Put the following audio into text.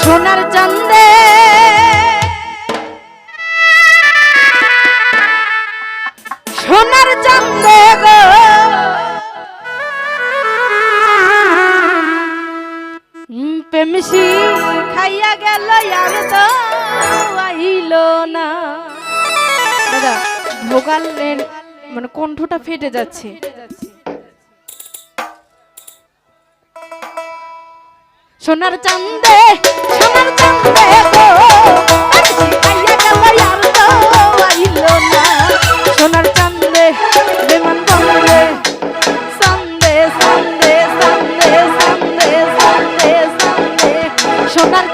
সোনার চান্দে সোনার চান্দে গো। খাইয়া গেল, আর তো আইল না। দাদা, ভোগালের মানে কণ্ঠটা ফেটে যাচ্ছে। সোনার চান্দে সোনার চান্দে সোনার চান্দে বেমান বন্দে। সান্দে সান্দে সান্দে সান্দে সান্দে সোনার